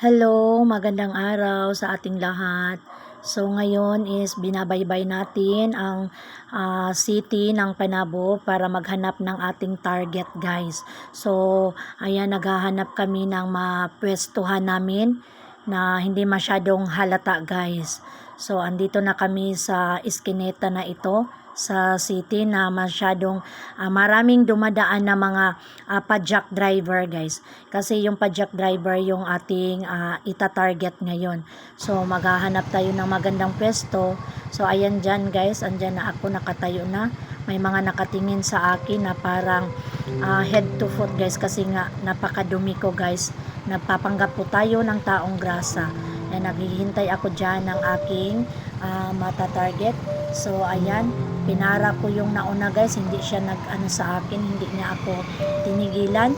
Hello, magandang araw sa ating lahat. So ngayon is binabaybay natin ang ah, city ng Panabo para maghanap ng ating target guys. So ayan naghahanap kami ng mapwestuhan namin na hindi masyadong halata guys. So andito na kami sa iskineta na ito sa city na masyadong ah, maraming dumadaan na mga ah, pajak driver guys. Kasi yung pajak driver yung ating ah, ita-target ngayon. So maghahanap tayo ng magandang pwesto. So ayan dyan guys, andyan na ako nakatayo na. May mga nakatingin sa akin na parang ah, head to foot guys kasi nga napakadumi ko guys. Napapanggap po tayo ng taong grasa. Ayan, naghihintay ako dyan ng aking ah, mata-target. So ayan, pinara ko yung nauna guys, hindi siya nag-ano sa akin, hindi niya ako tinigilan.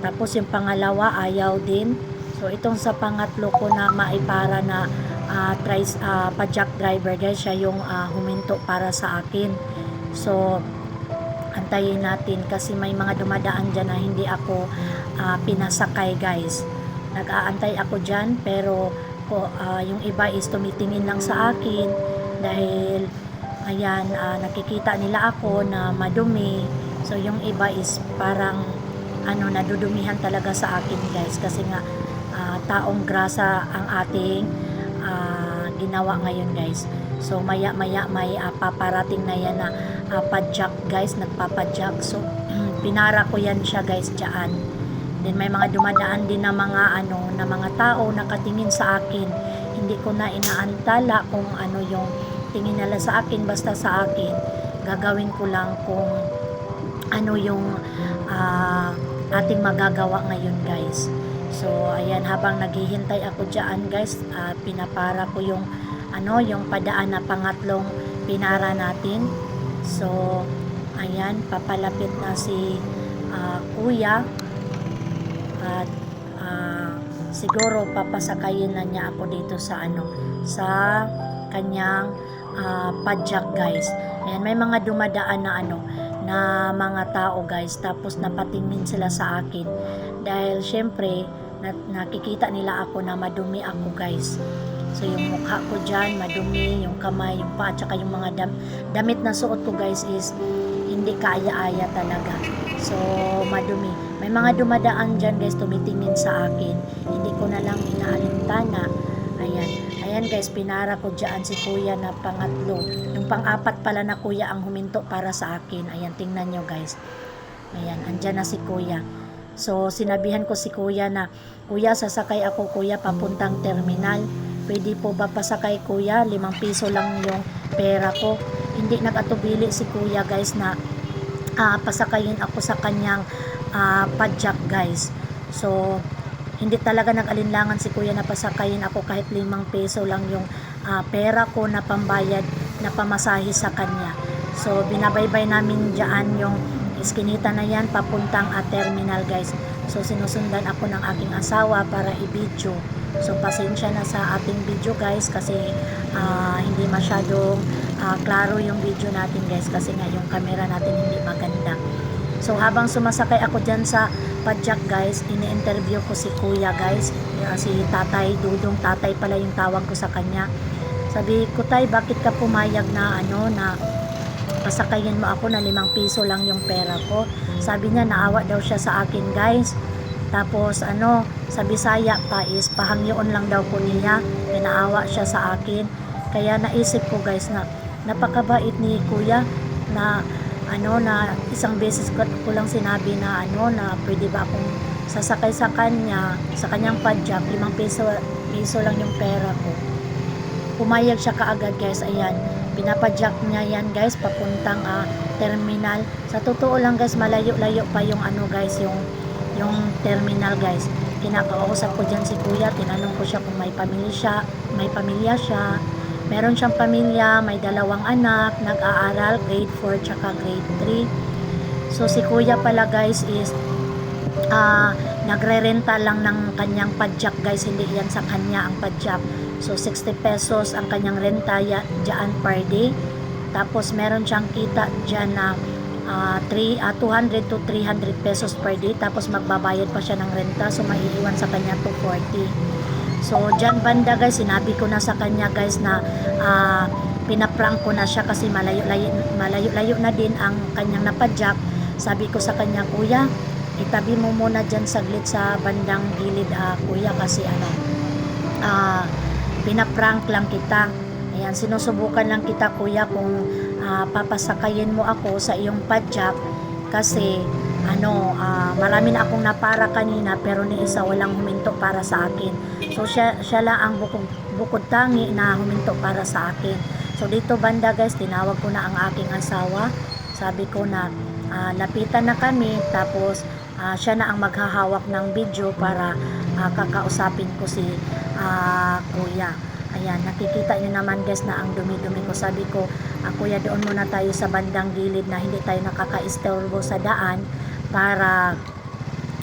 Tapos yung pangalawa, ayaw din. So itong sa pangatlo ko na maipara na uh, tries, ah, pajak driver guys, siya yung ah, huminto para sa akin. So antayin natin kasi may mga dumadaan dyan na hindi ako ah, pinasakay guys. Nag-aantay ako dyan pero po, ah, yung iba is tumitingin lang sa akin dahil ayan ah, nakikita nila ako na madumi. So yung iba is parang ano nadudumihan talaga sa akin guys kasi nga ah, taong grasa ang ating ah, ginawa ngayon guys. So maya maya may ah, paparating na yan na uh, padjak guys, nagpapadjak. So pinara ko yan siya guys diyan. Then may mga dumadaan din na mga ano na mga tao nakatingin sa akin. Hindi ko na inaantala kung ano yung tingin nila sa akin basta sa akin. Gagawin ko lang kung ano yung ah, ating magagawa ngayon guys. So ayan habang naghihintay ako diyan guys, ah, pinapara ko yung ano yung padaan na pangatlong pinara natin. So ayan papalapit na si ah, kuya at ah, siguro papasakayin na niya ako dito sa ano sa kanyang ah, padjak guys. Ayan, may mga dumadaan na ano na mga tao guys tapos napatingin sila sa akin dahil syempre na, nakikita nila ako na madumi ako guys. So yung mukha ko dyan, madumi, yung kamay, yung paa, tsaka yung mga dam, damit na suot ko guys is hindi kaaya-aya talaga. So, madumi. May mga dumadaan dyan guys, tumitingin sa akin. Hindi ko na lang inaalintana. Ayan. Ayan guys, pinara ko dyan si kuya na pangatlo. Yung pang-apat pala na kuya ang huminto para sa akin. Ayan, tingnan nyo guys. Ayan, andyan na si kuya. So, sinabihan ko si kuya na, Kuya, sasakay ako kuya papuntang terminal. Pwede po ba pasakay kuya? Limang piso lang yung pera ko. Hindi nakatubili si kuya guys na ah, pasakayin ako sa kanyang ah, padjak guys. So, hindi talaga nag-alinlangan si kuya na pasakayin ako kahit limang peso lang yung ah, pera ko na pambayad na pamasahe sa kanya. So, binabaybay namin dyan yung iskinita na yan papuntang ah, terminal guys. So, sinusundan ako ng aking asawa para i-video. So, pasensya na sa ating video guys kasi ah, hindi masyadong ah, klaro yung video natin guys kasi nga yung camera natin hindi maganda. So, habang sumasakay ako dyan sa Padjak guys, ini-interview ko si kuya guys, ah, si tatay, dudong tatay pala yung tawag ko sa kanya. Sabi ko tay, bakit ka pumayag na ano na pasakayin mo ako na limang piso lang yung pera ko. Sabi niya naawa daw siya sa akin guys. Tapos ano, sa Bisaya pa is pahangyoon lang daw ko niya. Pinaawa siya sa akin. Kaya naisip ko guys na napakabait ni kuya na ano na isang beses ko, ko lang sinabi na ano na pwede ba akong sasakay sa kanya sa kanyang padjak limang piso, piso lang yung pera ko. Pumayag siya kaagad guys ayan. Pinapadjak niya yan guys papuntang ah, terminal. Sa totoo lang guys malayo-layo pa yung ano guys yung yung terminal guys. Kinakausap ko dyan si kuya tinanong ko siya kung may pamilya siya may pamilya siya meron siyang pamilya may dalawang anak nag-aaral grade 4 tsaka grade 3 so si kuya pala guys is ah nagre-renta lang ng kanyang padjak guys. Hindi yan sa kanya ang padjak. So 60 pesos ang kanyang renta ya, dyan per day. Tapos meron siyang kita dyan na ah, three- ah, 200 to 300 pesos per day. Tapos magbabayad pa siya ng renta. So maiiwan sa kanya 240 so dyan banda guys sinabi ko na sa kanya guys na ah, pinaprank ko na siya kasi malayo layo, malayo layo na din ang kanyang napadyak. Sabi ko sa kanya kuya itabi mo muna dyan saglit sa bandang gilid ah, kuya kasi ano ah, pinaprank lang kita. Ayan sinusubukan lang kita kuya kung ah, papasakayin mo ako sa iyong padyak kasi ano ah, marami na akong napara kanina pero ni isa walang huminto para sa akin. So siya, siya lang ang bukod, bukod tangi na huminto para sa akin. So dito banda guys tinawag ko na ang aking asawa. Sabi ko na ah, lapitan na kami tapos ah, siya na ang maghahawak ng video para ah, kakausapin ko si ah, kuya. Ayan nakikita niyo naman guys na ang dumi-dumi ko. Sabi ko ah, kuya doon muna tayo sa bandang gilid na hindi tayo nakaka-istorbo sa daan para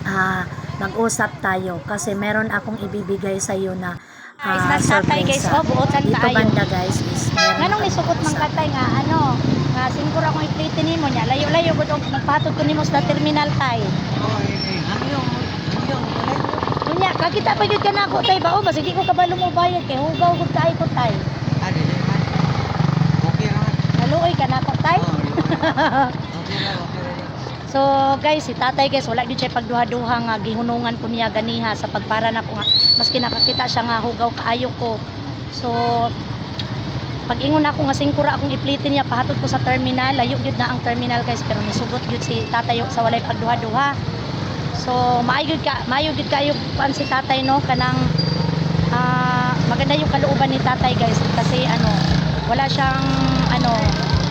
ah, mag-usap tayo kasi meron akong ibibigay sa iyo na Guys, ah, nagkatay guys, oh, buotan dito kaayo. banda guys is meron Nganong mang usap. katay nga ano, nga singkur akong iplitin nimo nya. Layo-layo gud og magpahatod ko nimo sa terminal tay. Unya, kakita pa gyud kanako tay ba o basta di ko kabalo mo bayad kay hugaw gud kay ko tay. Naluoy kanako tay. So guys, si tatay guys, wala gyud siya pagduha-duha nga gihunungan ko niya ganiha sa pagpara na nga maski nakakita siya nga hugaw kaayo ko. So pag ingon ako nga singkura akong iplitin niya pahatod ko sa terminal, layo gyud na ang terminal guys pero nisugot gyud si tatay sa walay pagduha-duha. So maayo gyud ka, maayo gyud kayo pan si tatay no kanang ah, maganda yung kalooban ni tatay guys kasi ano wala siyang ano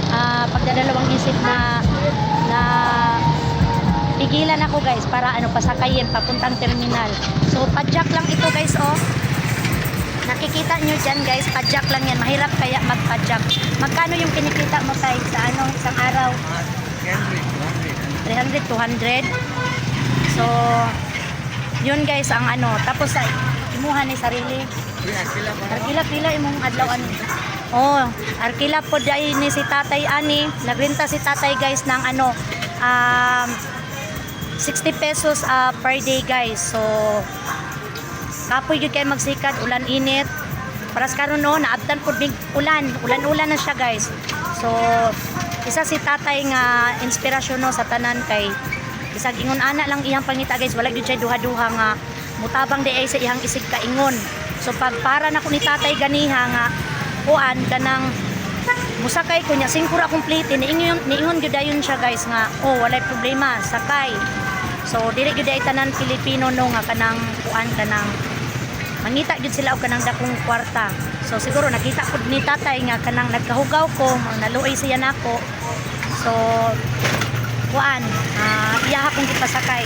ah, pagdadalawang isip na na pigilan ako guys para ano pasakayin papuntang terminal. So padjak lang ito guys oh. Nakikita nyo dyan guys, padjak lang yan. Mahirap kaya magpadjak. Magkano yung kinikita mo tayo sa ano, isang araw? 300, 200. So, yun guys ang ano. Tapos ay, imuha ni sarili. Arkila pila imong adlaw ani. Oh, arkila po dai ni si Tatay ani. Nagrenta si Tatay guys ng ano um 60 pesos ah, per day guys. So kapoy gyud kay magsikat ulan init. Paras karon no naabtan pud big ulan. Ulan-ulan na siya guys. So isa si Tatay nga inspirasyon no sa tanan kay isag ingon ana lang iyang pangita guys wala gyud siya duha-duha nga mutabang di ay sa iyang isig kaingon so pag para na ko ni tatay ganiha nga kuan kanang musakay ko niya singkura complete niingon niingon gyud dayon siya guys nga oh walay problema sakay so dili gyud ay tanan Pilipino no nga kanang kuan kanang mangita gyud sila og kanang dakong kwarta. So siguro nakita pud ni tatay nga kanang nagkahugaw ko naluoy siya nako. So kuan ah iyaha kong gipasakay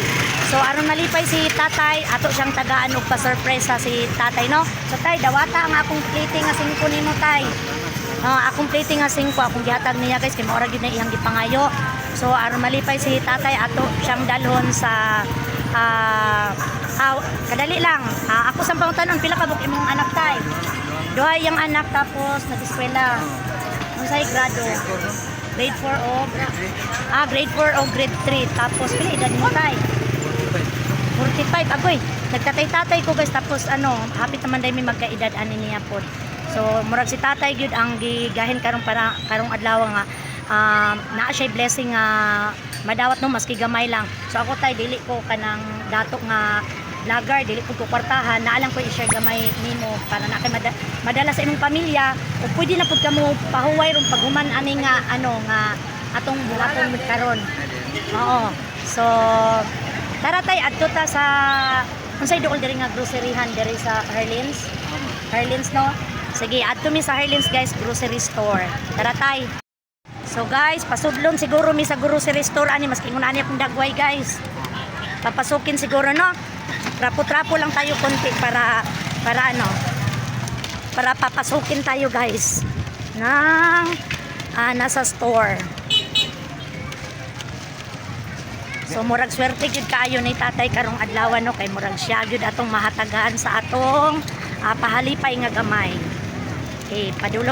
so aron malipay si tatay ato siyang tagaan og pa-surpresa si tatay no? So tay dawata ang akong plating nga singko nimo tay. Ah, akong plating nga singko akong gihatag niya guys kay maura gyud na iyang gipangayo so aron malipay si tatay ato siyang dalhon sa ah ah, kadali lang Ah, ako sa pangutanon pila ka buk imong anak tay duha yung anak tapos nag-eskwela unsay grado grade 4 o Ah, grade 4 o grade 3. Tapos, pila edad mo tay? 45. Agoy, nagtatay-tatay ko guys. Tapos, ano, hapit naman dahil may magkaedad ani niya po. So, murag si tatay gyud ang gigahin karong para karong adlaw nga um, naa siya blessing nga madawat no maski gamay lang. So ako tay dili ko kanang datok nga vlogger, dili ko kwartahan, naalang ko i-share gamay nimo para na kay mada- madala sa imong pamilya o pwede na pud kamo pahuway ron paghuman ani nga ano nga atong buhaton karon. Oo. So tara tay adto ta sa unsay duol diri nga groceryhan diri sa Harlins. Harlins no. Sige, adto mi sa Harlins guys grocery store. Tara tay. So guys, pasudlon siguro mi sa grocery store ani mas kingon ani akong dagway guys. Papasukin siguro no. Trapo-trapo lang tayo konti para para ano para papasukin tayo guys ng ah, nasa store. So murag swerte gyud kaayo ni tatay karong adlaw no kay murag siya gyud atong mahatagan sa atong ah, pahalipay nga gamay. Okay, padulo